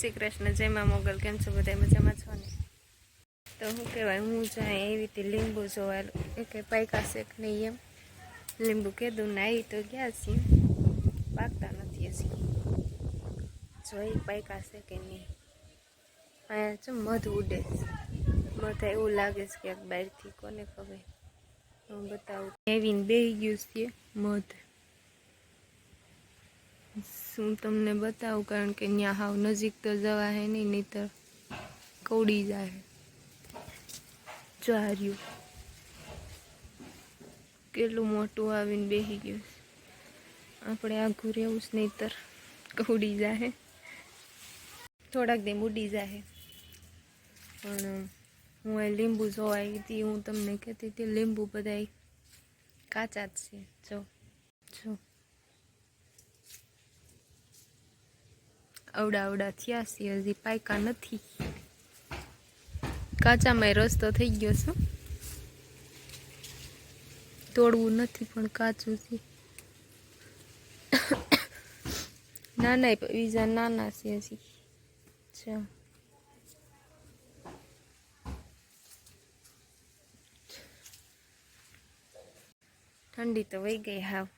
શ્રી કૃષ્ણ, જય મા મોગલ, કેમ છો બધા? મજામાં છો ને? તો શું કહેવાય, હું જાય એવી રીતે લીંબુ જોવા કે પાયકા શેક નહીં એમ. લીંબુ કીધું ને આવી તો ગયા છીએ. પાકતા નથી હજી. જોઈ પાયકા છે કે નહીં. અહીંયા જો મધ ઉડે છે. મધ એવું લાગે છે ક્યાંક બહારથી, કોને ખબર. હું બતાવું. એવીને બેહી ગયું છે મધ. હું તમને બતાવું? કારણ કે ત્યાં હાવ નજીક તો જવા હે નહીં, નહીતર કવડી જાય. ચાર્યું કેટલું મોટું આવીને બેસી ગયું. આપણે આઘું રહેવું જ નહીતર કવડી જાય થોડાક દે ઉડી જાય પણ હું એ લીંબુ જોવા આવી હતી, હું તમને કહેતી હતી, લીંબુ બધા કાચા જ છે. જો જો. અવડા અવડા થયા છે, હજી પાયકા નથી. કાચામાં રસ્તો થઈ ગયો છે. તોડવું નથી પણ કાચું છે. નાના બીજા નાના છે હજી. ઠંડી તો વહી ગઈ હાવ.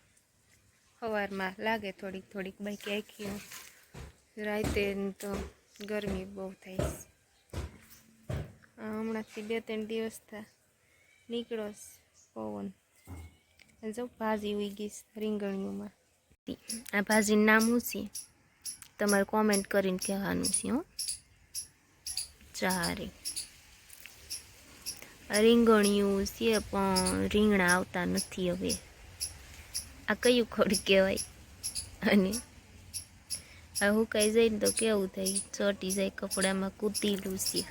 સવારમાં લાગે થોડીક થોડીક બાકી આખી રાતે તો ગરમી બહુ થાય હમણાંથી બે ત્રણ દિવસ થા નીકળો પવન. જો ભાજી ઉઈ ગઈ રીંગણીઓમાં આ ભાજીનું નામ શું છે? તમારે કોમેન્ટ કરીને કહેવાનું છે હો. ચારે. રીંગણીયું છે પણ રીંગણા આવતા નથી હવે. આ કયું ખોડ કહેવાય? અને આ કહી જાય ને તો કેવું થાય ચોટી જાય, કપડામાં કૂતીલું છે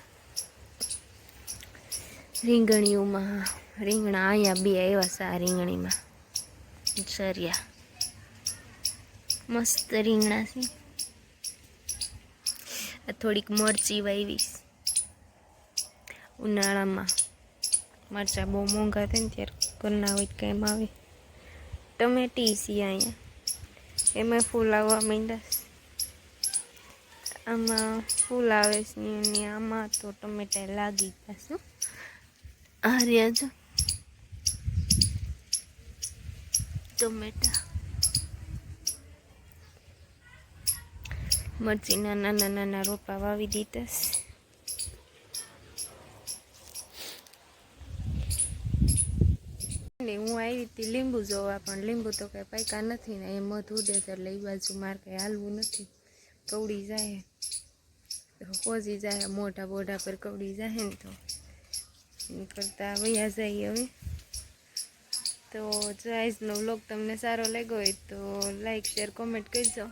રીંગણીઓમાં, રીંગણા અહીંયા બે આવ્યા આ રીંગણીમાં. સરિયા મસ્ત રીંગણા છે. આ થોડીક મરચી વાવીશ. ઉનાળામાં. મરચાં બહુ મોંઘા થાય ને ત્યારે ઘરના હોય કાંઈ આવે. ટમેટી છે અહીંયા. એમાં ફૂલ આવવા માંડ્યા. આમાં ફૂલ આવે છે ને આમાં તો ટમેટા લાગી ગયા છે. આ રહ્યા જો. ટમેટા. મરચીના નાના નાના રોપા વાવી દીધા ને હું આવી હતી લીંબુ જોવા, પણ લીંબુ તો કઈ પાયકા નથી ને, એ મધ ઉડે છે એટલે એ બાજુ મારે કઈ હાલવું નથી. કવડી જાય. પહોંચી જાય, મોઢા બોઢા પર કવડી જાય ને તો. કરતા વૈયા જઈએ હવે. તો જો આજનો વ્લોગ તમને સારો લાગ્યો હોય તો લાઇક શેર કોમેન્ટ કરજો.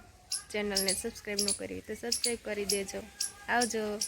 ચેનલને સબસ્ક્રાઈબ ન કરી તો સબસ્ક્રાઈબ કરી દેજો. આવજો.